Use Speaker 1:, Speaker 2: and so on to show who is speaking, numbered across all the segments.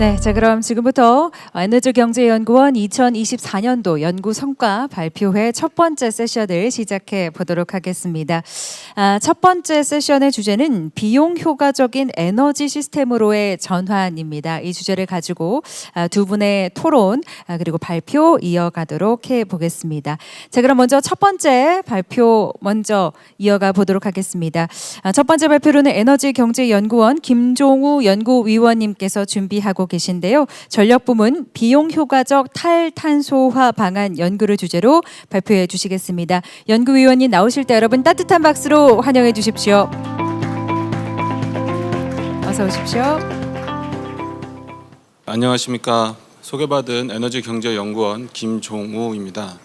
Speaker 1: 네, 자 그럼 지금부터 에너지 경제 연구원 2024년도 연구 성과 발표회 첫 번째 세션을 시작해 보도록 하겠습니다. 아, 첫 번째 세션의 주제는 비용 효과적인 에너지 시스템으로의 전환입니다. 이 주제를 가지고 아, 두 분의 토론 아, 그리고 발표 이어가도록 해 보겠습니다. 자 그럼 먼저 첫 번째 발표 먼저 이어가 보도록 하겠습니다. 아, 첫 번째 발표로는 에너지 경제 연구원 김종우 연구위원님께서 준비하고 계신데요. 전력 부문 비용 효과적 탈탄소화 방안 연구를 주제로 발표해 주시겠습니다. 연구위원님 나오실 때 여러분 따뜻한 박수로 환영해 주십시오. 어서 오십시오.
Speaker 2: 안녕하십니까. 소개받은 에너지경제연구원 김종우입니다.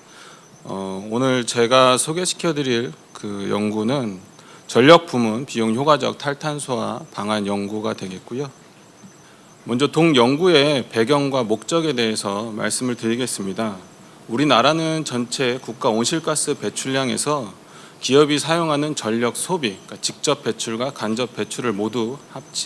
Speaker 2: 어, 오늘 제가 소개시켜드릴 그 연구는 전력 부문 비용 효과적 탈탄소화 방안 연구가 되겠고요. 먼저 동 연구의 배경과 목적에 대해서 말씀을 드리겠습니다. 우리나라는 전체 국가 온실가스 배출량에서 기업이 사용하는 전력 소비, 그러니까 직접 배출과 간접 배출을 모두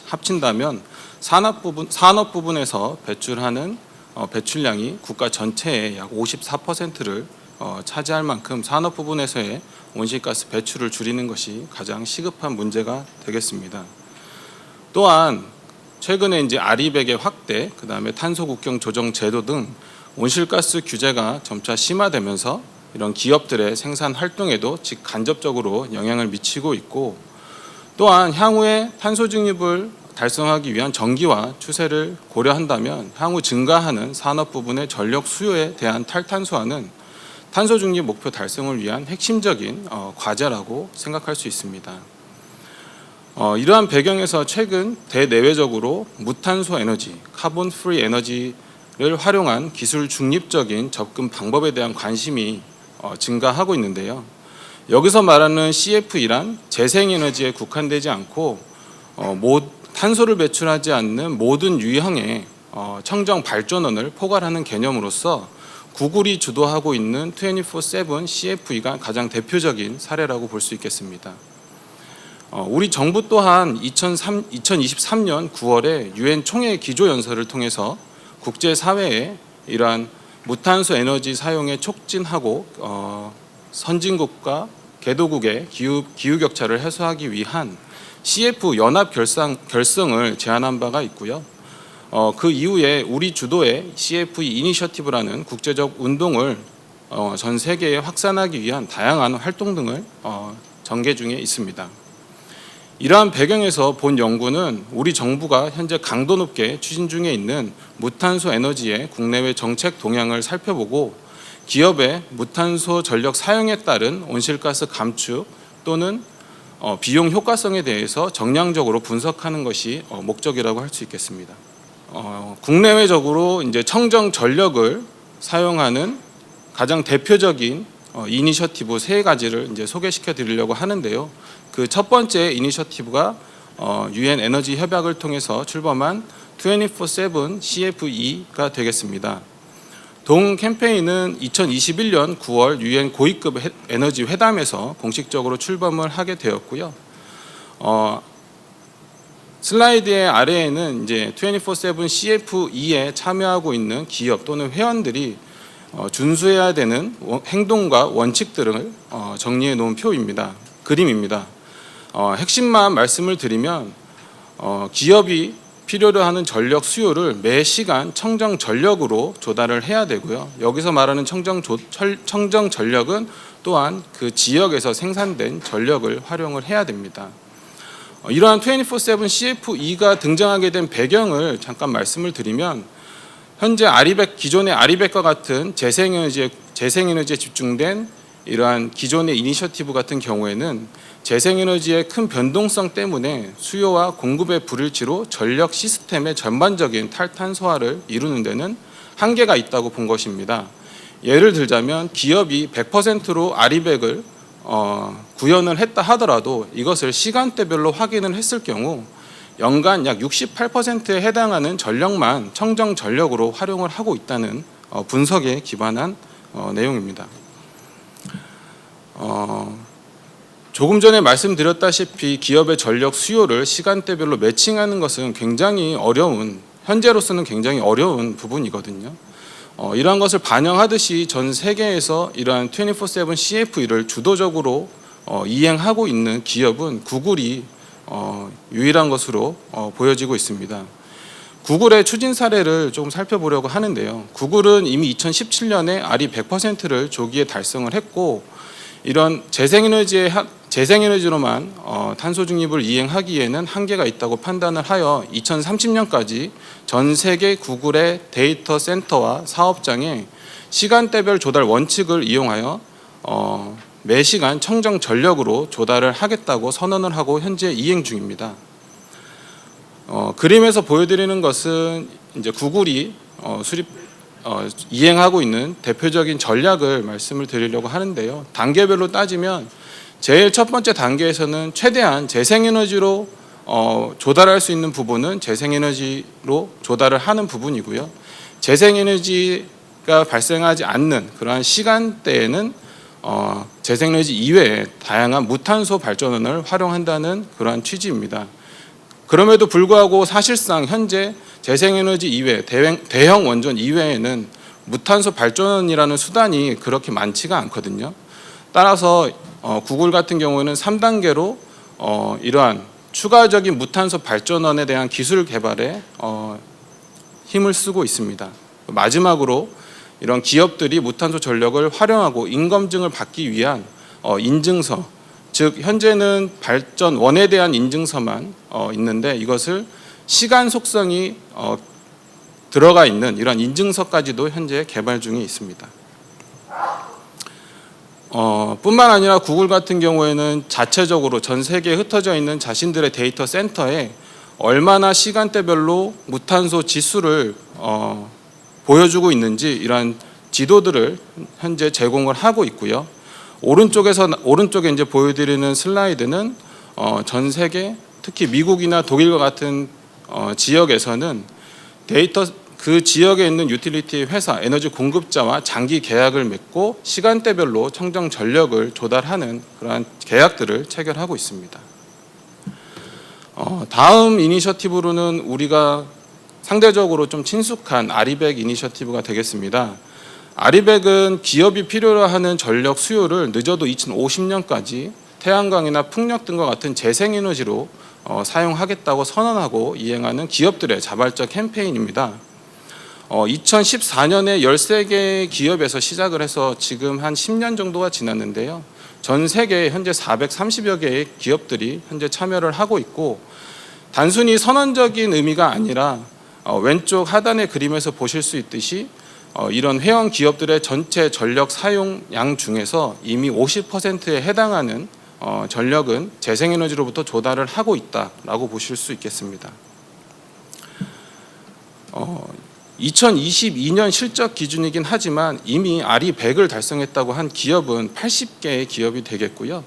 Speaker 2: 합친다면 산업 부분 산업 부분에서 배출하는 어, 배출량이 국가 전체의 약 54%를 어, 차지할 만큼 산업 부분에서의 온실가스 배출을 줄이는 것이 가장 시급한 문제가 되겠습니다. 또한 최근에 이제 아리백의 확대, 그다음에 탄소 국경 조정 제도 등 온실가스 규제가 점차 심화되면서 이런 기업들의 생산 활동에도 직간접적으로 영향을 미치고 있고 또한 향후에 탄소 중립을 달성하기 위한 전기화 추세를 고려한다면 향후 증가하는 산업 부분의 전력 수요에 대한 탈탄소화는 탄소 중립 목표 달성을 위한 핵심적인 어, 과제라고 생각할 수 있습니다. 어, 이러한 배경에서 최근 대내외적으로 무탄소 에너지, 카본 프리 에너지를 활용한 기술 중립적인 접근 방법에 대한 관심이 어, 증가하고 있는데요. 여기서 말하는 CF이란 재생에너지에 국한되지 않고 어, 모, 탄소를 배출하지 않는 모든 유형의 어, 청정 발전원을 포괄하는 개념으로서 구글이 주도하고 있는 24/7 CFE가 가장 대표적인 사례라고 볼 수 있겠습니다. 어, 우리 정부 또한 2003, 2023년 9월에 유엔 총회 기조 연설을 통해서 국제 사회에 이러한 무탄소 에너지 사용에 촉진하고 어, 선진국과 개도국의 기후, 기후 격차를 해소하기 위한 CF 연합 결상, 결성을 제안한 바가 있고요. 어, 그 이후에 우리 주도의 CF 이니셔티브라는 국제적 운동을 어, 전 세계에 확산하기 위한 다양한 활동 등을 어, 전개 중에 있습니다. 이러한 배경에서 본 연구는 우리 정부가 현재 강도 높게 추진 중에 있는 무탄소 에너지의 국내외 정책 동향을 살펴보고 기업의 무탄소 전력 사용에 따른 온실가스 감축 또는 어, 비용 효과성에 대해서 정량적으로 분석하는 것이 어, 목적이라고 할 수 있겠습니다. 어, 국내외적으로 이제 청정 전력을 사용하는 가장 대표적인 어, 이니셔티브 세 가지를 이제 소개시켜 드리려고 하는데요. 그 첫 번째 이니셔티브가 어, 유엔 에너지 협약을 통해서 출범한 24/7 CFE가 되겠습니다. 동 캠페인은 2021년 9월 유엔 고위급 해- 에너지 회담에서 공식적으로 출범을 하게 되었고요. 어, 슬라이드의 아래에는 이제 24/7 CFE에 참여하고 있는 기업 또는 회원들이 어, 준수해야 되는 원- 행동과 원칙 들을 어, 정리해 놓은 표입니다. 그림입니다. 어, 핵심만 말씀을 드리면 어, 기업이 필요로 하는 전력 수요를 매 시간 청정 전력으로 조달을 해야 되고요. 여기서 말하는 청정, 조, 철, 청정 전력은 또한 그 지역에서 생산된 전력을 활용을 해야 됩니다. 어, 이러한 24/7 CFE가 등장하게 된 배경을 잠깐 말씀을 드리면 현재 아리백 기존의 아리백과 같은 재생에너지에 재생에너지에 집중된 이러한 기존의 이니셔티브 같은 경우에는 재생에너지의 큰 변동성 때문에 수요와 공급의 불일치로 전력 시스템의 전반적인 탈탄소화를 이루는 데는 한계가 있다고 본 것입니다. 예를 들자면 기업이 100%로 아리백을 어, 구현을 했다 하더라도 이것을 시간대별로 확인을 했을 경우 연간 약 68%에 해당하는 전력만 청정 전력으로 활용을 하고 있다는 어, 분석에 기반한 어, 내용입니다. 어, 조금 전에 말씀드렸다시피 기업의 전력 수요를 시간대별로 매칭하는 것은 굉장히 어려운 현재로서는 굉장히 어려운 부분이거든요. 어, 이러한 것을 반영하듯이 전 세계에서 이러한 24/7 CFE를 주도적으로 어, 이행하고 있는 기업은 구글이 어, 유일한 것으로 어, 보여지고 있습니다. 구글의 추진 사례를 조금 살펴보려고 하는데요. 구글은 이미 2017년에 알이 100%를 조기에 달성을 했고 이런 재생에너지의 하- 재생에너지로만 어, 탄소 중립을 이행하기에는 한계가 있다고 판단을 하여 2030년까지 전 세계 구글의 데이터 센터와 사업장에 시간대별 조달 원칙을 이용하여 어, 매 시간 청정 전력으로 조달을 하겠다고 선언을 하고 현재 이행 중입니다. 어, 그림에서 보여드리는 것은 이제 구글이 어, 수립 어, 이행하고 있는 대표적인 전략을 말씀을 드리려고 하는데요. 단계별로 따지면 제일 첫 번째 단계에서는 최대한 재생에너지로 어, 조달할 수 있는 부분은 재생에너지로 조달을 하는 부분이고요. 재생에너지가 발생하지 않는 그러한 시간대에는 어, 재생에너지 이외에 다양한 무탄소 발전원을 활용한다는 그러한 취지입니다. 그럼에도 불구하고 사실상 현재 재생에너지 이외 대형, 대형 원전 이외에는 무탄소 발전원이라는 수단이 그렇게 많지가 않거든요. 따라서 어, 구글 같은 경우에는 3단계로 어, 이러한 추가적인 무탄소 발전원에 대한 기술 개발에 어, 힘을 쓰고 있습니다. 마지막으로 이런 기업들이 무탄소 전력을 활용하고 인검증을 받기 위한 어, 인증서, 즉 현재는 발전 원에 대한 인증서만 어, 있는데 이것을 시간 속성이 어, 들어가 있는 이런 인증서까지도 현재 개발 중에 있습니다. 어, 뿐만 아니라 구글 같은 경우에는 자체적으로 전 세계에 흩어져 있는 자신들의 데이터 센터에 얼마나 시간대별로 무탄소 지수를 어, 보여주고 있는지 이러한 지도들을 현재 제공을 하고 있고요. 오른쪽에서 오른쪽에 이제 보여드리는 슬라이드는 어, 전 세계 특히 미국이나 독일과 같은 어, 지역에서는 데이터 그 지역에 있는 유틸리티 회사 에너지 공급자와 장기 계약을 맺고 시간대별로 청정 전력을 조달하는 그러한 계약들을 체결하고 있습니다. 어, 다음 이니셔티브로는 우리가 상대적으로 좀 친숙한 아리백 이니셔티브가 되겠습니다. 아리백은 기업이 필요로 하는 전력 수요를 늦어도 2050년까지 태양광이나 풍력 등과 같은 재생에너지로 어, 사용하겠다고 선언하고 이행하는 기업들의 자발적 캠페인입니다. 어, 2014년에 13개 기업에서 시작을 해서 지금 한 10년 정도가 지났는데요. 전 세계 현재 430여 개의 기업들이 현재 참여를 하고 있고 단순히 선언적인 의미가 아니라 어, 왼쪽 하단의 그림에서 보실 수 있듯이 어, 이런 회원 기업들의 전체 전력 사용량 중에서 이미 50%에 해당하는 어, 전력은 재생에너지로부터 조달을 하고 있다라고 보실 수 있겠습니다. 어, 2022년 실적 기준이긴 하지만 이미 아리 100을 달성했다고 한 기업은 80개의 기업이 되겠고요.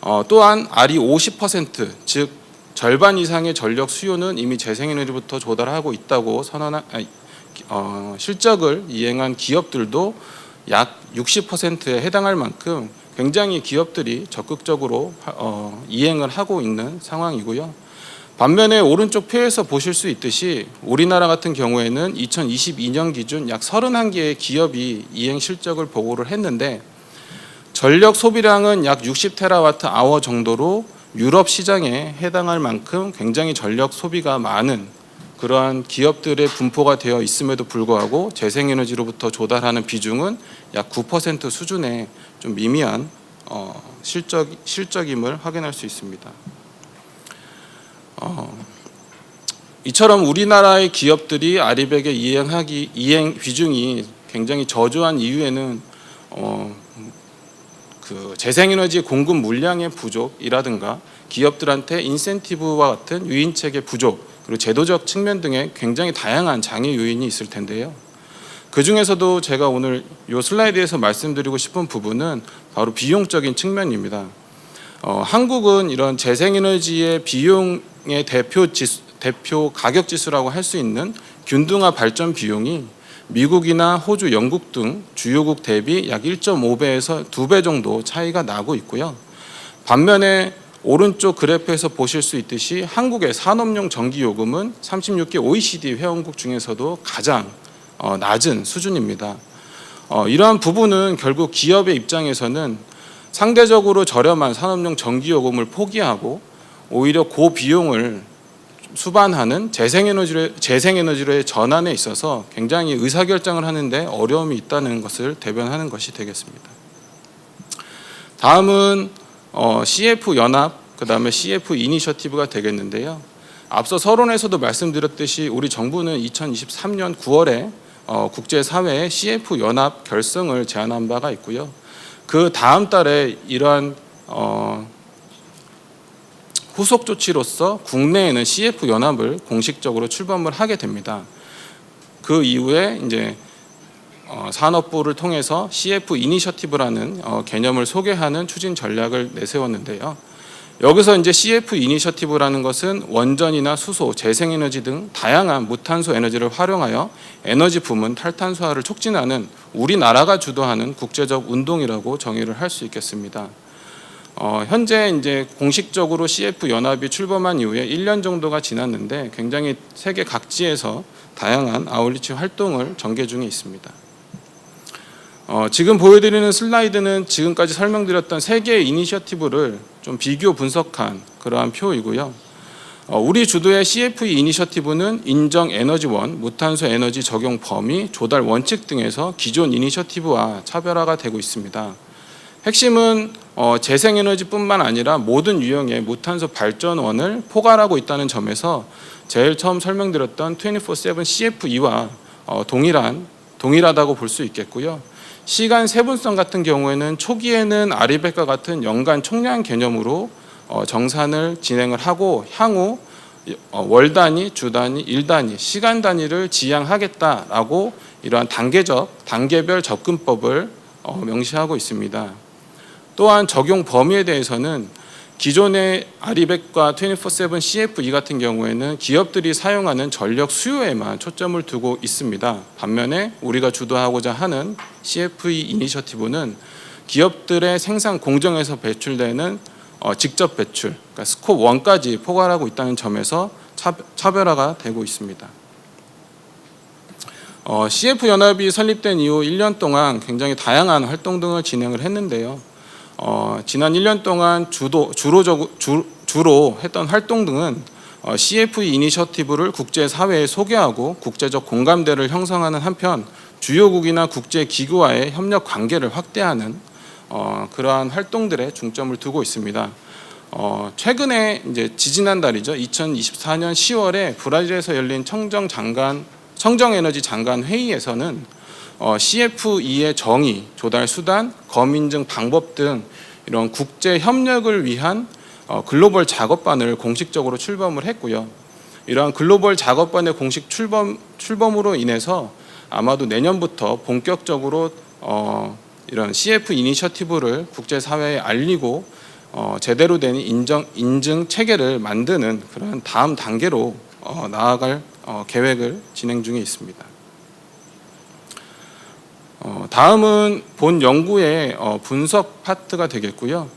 Speaker 2: 어, 또한 아리 50%즉 절반 이상의 전력 수요는 이미 재생에너지부터 조달하고 있다고 선언한 아니, 어, 실적을 이행한 기업들도 약 60%에 해당할 만큼 굉장히 기업들이 적극적으로 어, 이행을 하고 있는 상황이고요. 반면에 오른쪽 표에서 보실 수 있듯이 우리나라 같은 경우에는 2022년 기준 약 31개의 기업이 이행 실적을 보고를 했는데 전력 소비량은 약 60테라와트 아워 정도로 유럽 시장에 해당할 만큼 굉장히 전력 소비가 많은 그러한 기업들의 분포가 되어 있음에도 불구하고 재생에너지로부터 조달하는 비중은 약 9% 수준의 좀 미미한 어, 실적 실적임을 확인할 수 있습니다. 어, 이처럼 우리나라의 기업들이 아리백에 이행하기 이행 비중이 굉장히 저조한 이유에는 어, 그 재생에너지 공급 물량의 부족이라든가 기업들한테 인센티브와 같은 유인책의 부족 그리고 제도적 측면 등의 굉장히 다양한 장애 요인이 있을 텐데요. 그 중에서도 제가 오늘 이 슬라이드에서 말씀드리고 싶은 부분은 바로 비용적인 측면입니다. 어, 한국은 이런 재생에너지의 비용 의 대표 지수, 대표 가격 지수라고 할 수 있는 균등화 발전 비용이 미국이나 호주, 영국 등 주요국 대비 약 1.5배에서 2배 정도 차이가 나고 있고요. 반면에 오른쪽 그래프에서 보실 수 있듯이 한국의 산업용 전기 요금은 36개 OECD 회원국 중에서도 가장 어, 낮은 수준입니다. 어, 이러한 부분은 결국 기업의 입장에서는 상대적으로 저렴한 산업용 전기 요금을 포기하고 오히려 고비용을 수반하는 재생에너지로 재생에너지로의 전환에 있어서 굉장히 의사결정을 하는데 어려움이 있다는 것을 대변하는 것이 되겠습니다. 다음은 어, CF 연합 그 다음에 CF 이니셔티브가 되겠는데요. 앞서 서론에서도 말씀드렸듯이 우리 정부는 2023년 9월에 어, 국제사회에 CF 연합 결성을 제안한 바가 있고요. 그 다음 달에 이러한 어, 후속 조치로서 국내에는 CF 연합을 공식적으로 출범을 하게 됩니다. 그 이후에 이제 어, 산업부를 통해서 CF 이니셔티브라는 어, 개념을 소개하는 추진 전략을 내세웠는데요. 여기서 이제 CF 이니셔티브라는 것은 원전이나 수소, 재생에너지 등 다양한 무탄소 에너지를 활용하여 에너지 부문 탈탄소화를 촉진하는 우리나라가 주도하는 국제적 운동이라고 정의를 할 수 있겠습니다. 어, 현재 이제 공식적으로 CF 연합이 출범한 이후에 1년 정도가 지났는데 굉장히 세계 각지에서 다양한 아울리치 활동을 전개 중에 있습니다. 어, 지금 보여드리는 슬라이드는 지금까지 설명드렸던 세 개의 이니셔티브를 좀 비교 분석한 그러한 표이고요. 어, 우리 주도의 CFE 이니셔티브는 인정 에너지원, 무탄소 에너지 적용 범위, 조달 원칙 등에서 기존 이니셔티브와 차별화가 되고 있습니다. 핵심은 어, 재생에너지뿐만 아니라 모든 유형의 무탄소 발전원을 포괄하고 있다는 점에서 제일 처음 설명드렸던 24/7 CFE와 어, 동일한 동일하다고 볼 수 있겠고요. 시간 세분성 같은 경우에는 초기에는 아리백과 같은 연간 총량 개념으로 어, 정산을 진행을 하고 향후 어, 월 단위, 주 단위, 일 단위, 시간 단위를 지향하겠다라고 이러한 단계적 단계별 접근법을 어, 명시하고 있습니다. 또한 적용 범위에 대해서는 기존의 아리백과 24/7 CFE 같은 경우에는 기업들이 사용하는 전력 수요에만 초점을 두고 있습니다. 반면에 우리가 주도하고자 하는 CFE 이니셔티브는 기업들의 생산 공정에서 배출되는 어, 직접 배출, 그러니까 스콥 1까지 포괄하고 있다는 점에서 차, 차별화가 되고 있습니다. 어, CF 연합이 설립된 이후 1년 동안 굉장히 다양한 활동 등을 진행을 했는데요. 어, 지난 1년 동안 주도 주로 주, 주로 했던 활동 등은 어, CF 이니셔티브를 국제 사회에 소개하고 국제적 공감대를 형성하는 한편 주요국이나 국제 기구와의 협력 관계를 확대하는 어, 그러한 활동들에 중점을 두고 있습니다. 어, 최근에 이제 지지난달이죠. 2024년 10월에 브라질에서 열린 청정 장관 청정 에너지 장관 회의에서는 어, CFE의 정의, 조달 수단, 검인증 방법 등 이런 국제 협력을 위한 어, 글로벌 작업반을 공식적으로 출범을 했고요. 이러한 글로벌 작업반의 공식 출범 출범으로 인해서 아마도 내년부터 본격적으로 어, 이런 CF 이니셔티브를 국제 사회에 알리고 어, 제대로 된 인정 인증 체계를 만드는 그런 다음 단계로 어, 나아갈 어, 계획을 진행 중에 있습니다. 어, 다음은 본 연구의 어, 분석 파트가 되겠고요.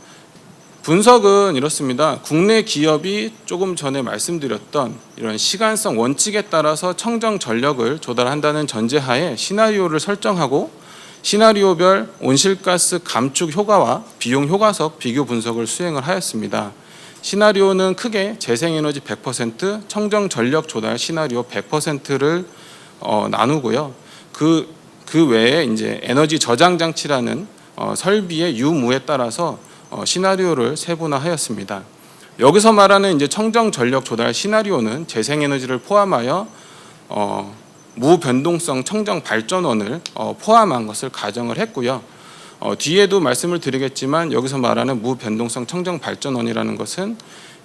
Speaker 2: 분석은 이렇습니다. 국내 기업이 조금 전에 말씀드렸던 이런 시간성 원칙에 따라서 청정 전력을 조달한다는 전제하에 시나리오를 설정하고 시나리오별 온실가스 감축 효과와 비용 효과석 비교 분석을 수행을 하였습니다. 시나리오는 크게 재생에너지 100%, 청정 전력 조달 시나리오 100%를 어, 나누고요. 그, 그 외에 이제 에너지 저장 장치라는 어, 설비의 유무에 따라서 어, 시나리오를 세분화하였습니다. 여기서 말하는 이제 청정 전력 조달 시나리오는 재생 에너지를 포함하여 어, 무변동성 청정 발전원을 어, 포함한 것을 가정을 했고요. 어, 뒤에도 말씀을 드리겠지만 여기서 말하는 무변동성 청정 발전원이라는 것은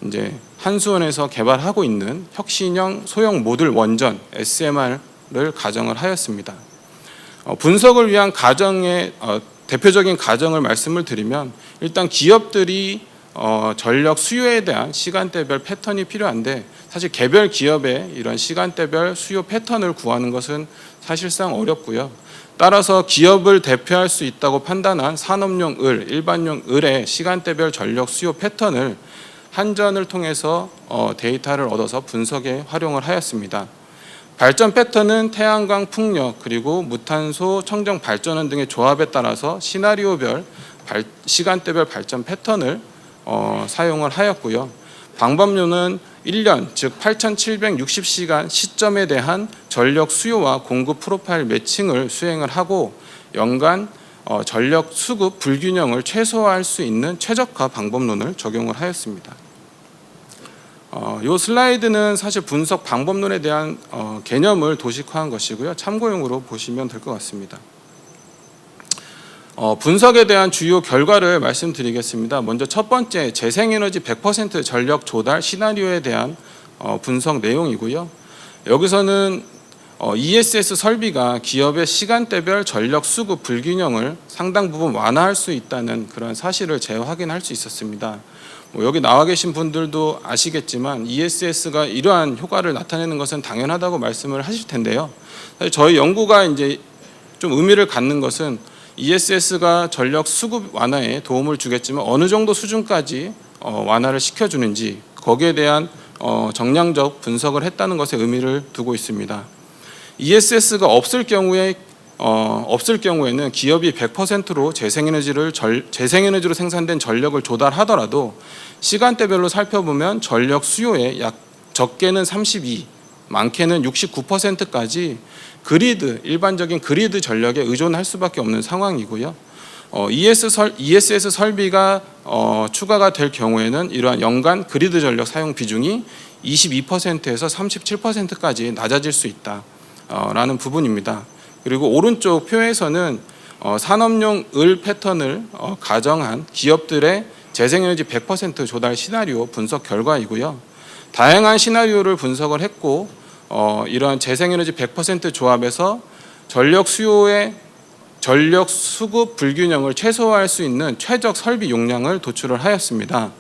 Speaker 2: 이제 한수원에서 개발하고 있는 혁신형 소형 모듈 원전 SMR을 가정을 하였습니다. 어, 분석을 위한 가정의 어, 대표적인 가정을 말씀을 드리면 일단 기업들이 어, 전력 수요에 대한 시간대별 패턴이 필요한데 사실 개별 기업의 이런 시간대별 수요 패턴을 구하는 것은 사실상 어렵고요. 따라서 기업을 대표할 수 있다고 판단한 산업용 을, 일반용 을의 시간대별 전력 수요 패턴을 한전을 통해서 어, 데이터를 얻어서 분석에 활용을 하였습니다. 발전 패턴은 태양광 풍력 그리고 무탄소 청정 발전원 등의 조합에 따라서 시나리오별 발- 시간대별 발전 패턴을 어, 사용을 하였고요. 방법론은 1년 즉 8,760시간 시점에 대한 전력 수요와 공급 프로파일 매칭을 수행을 하고 연간 어, 전력 수급 불균형을 최소화할 수 있는 최적화 방법론을 적용을 하였습니다. 어, 이 슬라이드는 사실 분석 방법론에 대한 어, 개념을 도식화한 것이고요. 참고용으로 보시면 될 것 같습니다. 어, 분석에 대한 주요 결과를 말씀드리겠습니다. 먼저 첫 번째 재생에너지 100% 전력 조달 시나리오에 대한 어, 분석 내용이고요. 여기서는 어, ESS 설비가 기업의 시간대별 전력 수급 불균형을 상당 부분 완화할 수 있다는 그런 사실을 재확인할 수 있었습니다. 뭐 여기 나와 계신 분들도 아시겠지만 ESS가 이러한 효과를 나타내는 것은 당연하다고 말씀을 하실 텐데요. 사실 저희 연구가 이제 좀 의미를 갖는 것은 ESS가 전력 수급 완화에 도움을 주겠지만 어느 정도 수준까지 어, 완화를 시켜주는지 거기에 대한 어, 정량적 분석을 했다는 것에 의미를 두고 있습니다. ESS가 없을 경우에 어, 없을 경우에는 기업이 100%로 재생에너지를 절, 재생에너지로 생산된 전력을 조달하더라도 시간대별로 살펴보면 전력 수요의 약 적게는 32, 많게는 69%까지 그리드 일반적인 그리드 전력에 의존할 수밖에 없는 상황이고요. 어, ES 설, ESS 설비가 어, 추가가 될 경우에는 이러한 연간 그리드 전력 사용 비중이 22%에서 37%까지 낮아질 수 있다라는 부분입니다. 그리고 오른쪽 표에서는 어, 산업용 을 패턴을 어, 가정한 기업들의 재생에너지 100% 조달 시나리오 분석 결과이고요. 다양한 시나리오를 분석을 했고 어, 이러한 재생에너지 100% 조합에서 전력 수요의 전력 수급 불균형을 최소화할 수 있는 최적 설비 용량을 도출을 하였습니다.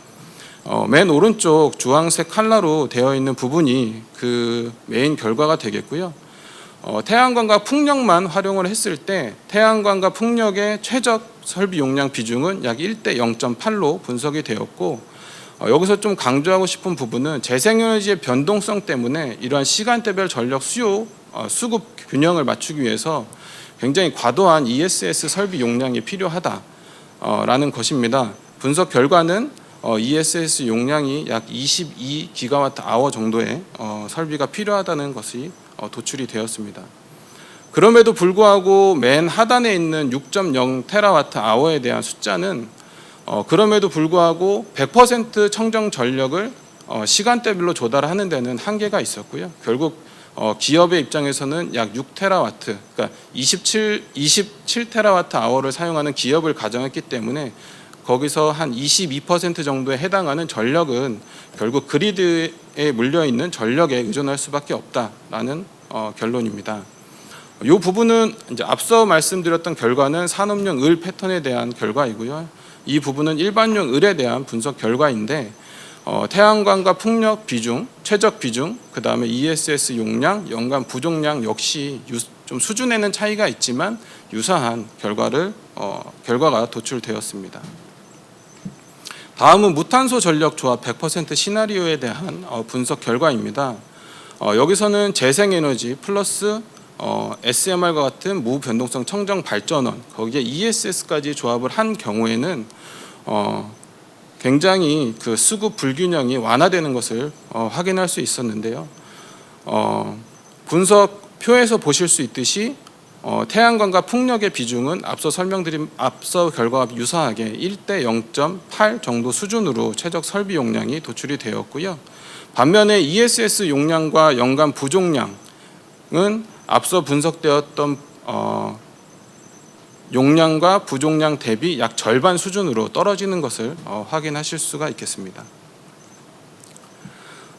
Speaker 2: 어, 맨 오른쪽 주황색 컬러로 되어 있는 부분이 그 메인 결과가 되겠고요. 어, 태양광과 풍력만 활용을 했을 때 태양광과 풍력의 최적 설비 용량 비중은 약 1대 0.8로 분석이 되었고 어, 여기서 좀 강조하고 싶은 부분은 재생에너지의 변동성 때문에 이러한 시간대별 전력 수요 어, 수급 균형을 맞추기 위해서 굉장히 과도한 ESS 설비 용량이 필요하다라는 것입니다. 분석 결과는 어, ESS 용량이 약 22 기가와트 아워 정도의 어, 설비가 필요하다는 것이 어, 도출이 되었습니다. 그럼에도 불구하고 맨 하단에 있는 6.0 테라와트 아워에 대한 숫자는 어, 그럼에도 불구하고 100% 청정 전력을 어, 시간대별로 조달하는 데는 한계가 있었고요. 결국 어, 기업의 입장에서는 약 6테라와트, 그러니까 27 27 테라와트 아워를 사용하는 기업을 가정했기 때문에 거기서 한 22% 정도에 해당하는 전력은 결국 그리드에 물려 있는 전력에 의존할 수밖에 없다라는 어, 결론입니다. 이 부분은 이제 앞서 말씀드렸던 결과는 산업용 을 패턴에 대한 결과이고요. 이 부분은 일반용 을에 대한 분석 결과인데 어, 태양광과 풍력 비중, 최적 비중, 그 다음에 ESS 용량, 연간 부종량 역시 유, 좀 수준에는 차이가 있지만 유사한 결과를 어, 결과가 도출되었습니다. 다음은 무탄소 전력 조합 100% 시나리오에 대한 어, 분석 결과입니다. 어, 여기서는 재생에너지 플러스 어, SMR과 같은 무변동성 청정 발전원 거기에 ESS까지 조합을 한 경우에는 어, 굉장히 그 수급 불균형이 완화되는 것을 어, 확인할 수 있었는데요. 어, 분석 표에서 보실 수 있듯이 어, 태양광과 풍력의 비중은 앞서 설명드린 앞서 결과와 유사하게 1대 0.8 정도 수준으로 최적 설비 용량이 도출이 되었고요. 반면에 ESS 용량과 연간 부종량은 앞서 분석되었던 어, 용량과 부종량 대비 약 절반 수준으로 떨어지는 것을 어, 확인하실 수가 있겠습니다.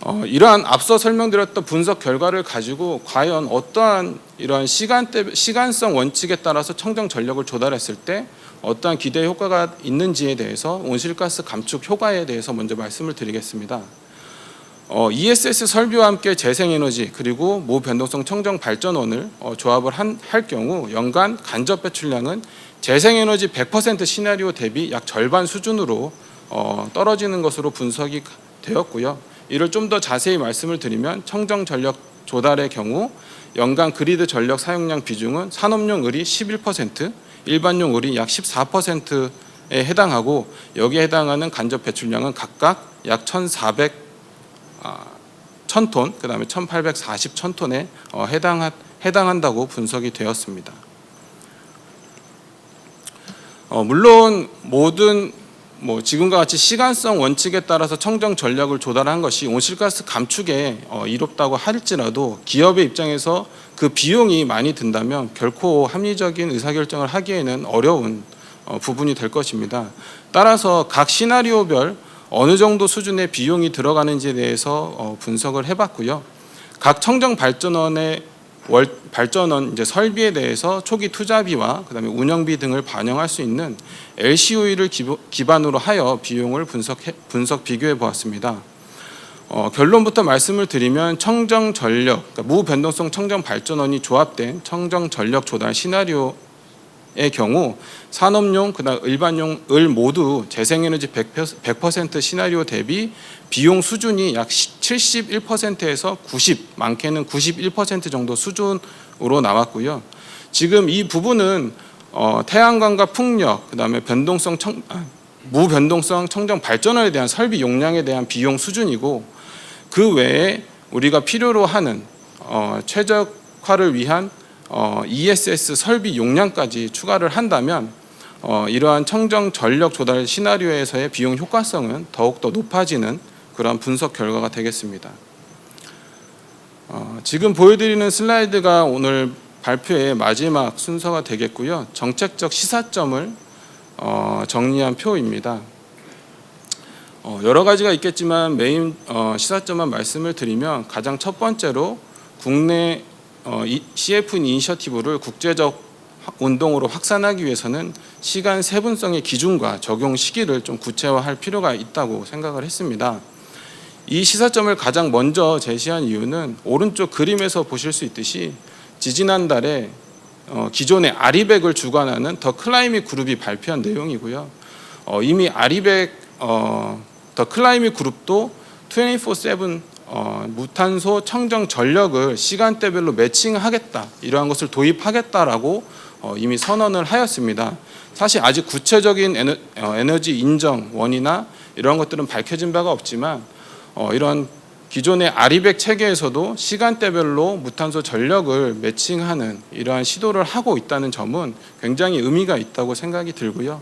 Speaker 2: 어, 이러한 앞서 설명드렸던 분석 결과를 가지고 과연 어떠한 이러한 시간대 시간성 원칙에 따라서 청정 전력을 조달했을 때 어떠한 기대 효과가 있는지에 대해서 온실가스 감축 효과에 대해서 먼저 말씀을 드리겠습니다. 어, ESS 설비와 함께 재생에너지 그리고 무변동성 청정 발전원을 어, 조합을 한, 할 경우 연간 간접 배출량은 재생에너지 100% 시나리오 대비 약 절반 수준으로 어, 떨어지는 것으로 분석이 되었고요. 이를 좀 더 자세히 말씀을 드리면 청정 전력 조달의 경우 연간 그리드 전력 사용량 비중은 산업용 을이 11%, 일반용 을이 약 14%에 해당하고 여기에 해당하는 간접 배출량은 각각 약 1,400 아, 1000톤, 그다음에 1840 1000톤에 어, 해당 해당한다고 분석이 되었습니다. 어, 물론 모든 뭐 지금과 같이 시간성 원칙에 따라서 청정 전략을 조달한 것이 온실가스 감축에 어, 이롭다고 할지라도 기업의 입장에서 그 비용이 많이 든다면 결코 합리적인 의사결정을 하기에는 어려운 어, 부분이 될 것입니다. 따라서 각 시나리오별 어느 정도 수준의 비용이 들어가는지에 대해서 어, 분석을 해봤고요. 각 청정 발전원의 월, 발전원 이제 설비에 대해서 초기 투자비와 그다음에 운영비 등을 반영할 수 있는 LCOE를 기반으로 하여 비용을 분석해, 분석 비교해 보았습니다. 어, 결론부터 말씀을 드리면 청정 전력, 그러니까 무변동성 청정 발전원이 조합된 청정 전력 조달 시나리오 의 경우 산업용 그다음 일반용 을 모두 재생에너지 100%, 100% 시나리오 대비 비용 수준이 약 71%에서 90, 많게는 91% 정도 수준으로 나왔고요. 지금 이 부분은 어, 태양광과 풍력, 그다음에 변동성 청, 아, 무변동성 청정 발전원에 대한 설비 용량에 대한 비용 수준이고 그 외에 우리가 필요로 하는 어, 최적화를 위한 어, ESS 설비 용량까지 추가를 한다면 어, 이러한 청정 전력 조달 시나리오에서의 비용 효과성은 더욱더 높아지는 그런 분석 결과가 되겠습니다. 어, 지금 보여드리는 슬라이드가 오늘 발표의 마지막 순서가 되겠고요. 정책적 시사점을 어, 정리한 표입니다. 어, 여러 가지가 있겠지만 메인 어, 시사점만 말씀을 드리면 가장 첫 번째로 국내 어, 이, CF 이니셔티브를 국제적 확- 운동으로 확산하기 위해서는 시간 세분성의 기준과 적용 시기를 좀 구체화할 필요가 있다고 생각을 했습니다. 이 시사점을 가장 먼저 제시한 이유는 오른쪽 그림에서 보실 수 있듯이 지지난달에 어, 기존의 아리백을 주관하는 더 클라이밋 그룹이 발표한 내용이고요. 어, 이미 아리백 어, 더 클라이밋 그룹도 24/7 어, 무탄소 청정 전력을 시간대별로 매칭하겠다 이러한 것을 도입하겠다라고 어, 이미 선언을 하였습니다. 사실 아직 구체적인 에너, 어, 에너지 인정 원이나 이러한 것들은 밝혀진 바가 없지만 어, 이런 기존의 아리백 체계에서도 시간대별로 무탄소 전력을 매칭하는 이러한 시도를 하고 있다는 점은 굉장히 의미가 있다고 생각이 들고요.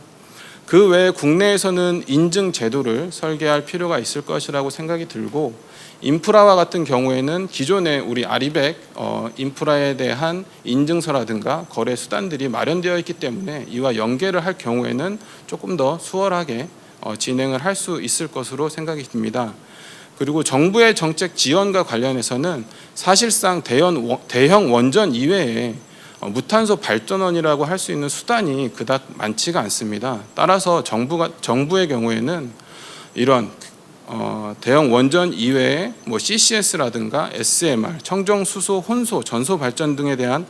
Speaker 2: 그 외에 국내에서는 인증 제도를 설계할 필요가 있을 것이라고 생각이 들고 인프라와 같은 경우에는 기존의 우리 아리백 어, 인프라에 대한 인증서라든가 거래 수단들이 마련되어 있기 때문에 이와 연계를 할 경우에는 조금 더 수월하게 어, 진행을 할 수 있을 것으로 생각이 듭니다. 그리고 정부의 정책 지원과 관련해서는 사실상 대형, 원- 대형 원전 이외에 어, 무탄소 발전원이라고 할 수 있는 수단이 그닥 많지가 않습니다. 따라서 정부가 정부의 경우에는 이런 어, 대형 원전 이외에 뭐 CCS라든가 SMR, 청정 수소 혼소, 전소 발전 등에 대한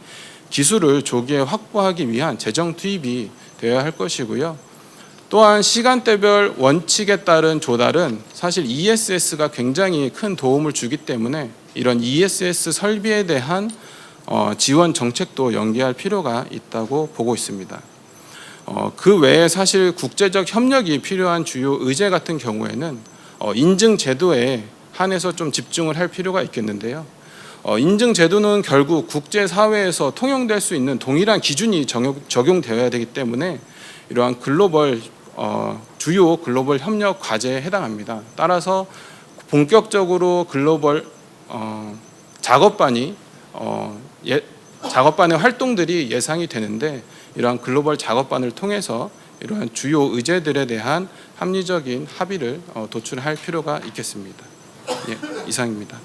Speaker 2: 기술을 조기에 확보하기 위한 재정 투입이 되어야 할 것이고요. 또한 시간대별 원칙에 따른 조달은 사실 ESS가 굉장히 큰 도움을 주기 때문에 이런 ESS 설비에 대한 어, 지원 정책도 연계할 필요가 있다고 보고 있습니다. 어, 그 외에 사실 국제적 협력이 필요한 주요 의제 같은 경우에는 어, 인증 제도에 한해서 좀 집중을 할 필요가 있겠는데요. 어, 인증 제도는 결국 국제 사회에서 통용될 수 있는 동일한 기준이 적용, 적용되어야 되기 때문에 이러한 글로벌 어, 주요 글로벌 협력 과제에 해당합니다. 따라서 본격적으로 글로벌 어, 작업반이 어, 예, 작업반의 활동들이 예상이 되는데 이러한 글로벌 작업반을 통해서 이러한 주요 의제들에 대한 합리적인 합의를 어, 도출할 필요가 있겠습니다. 예, 이상입니다.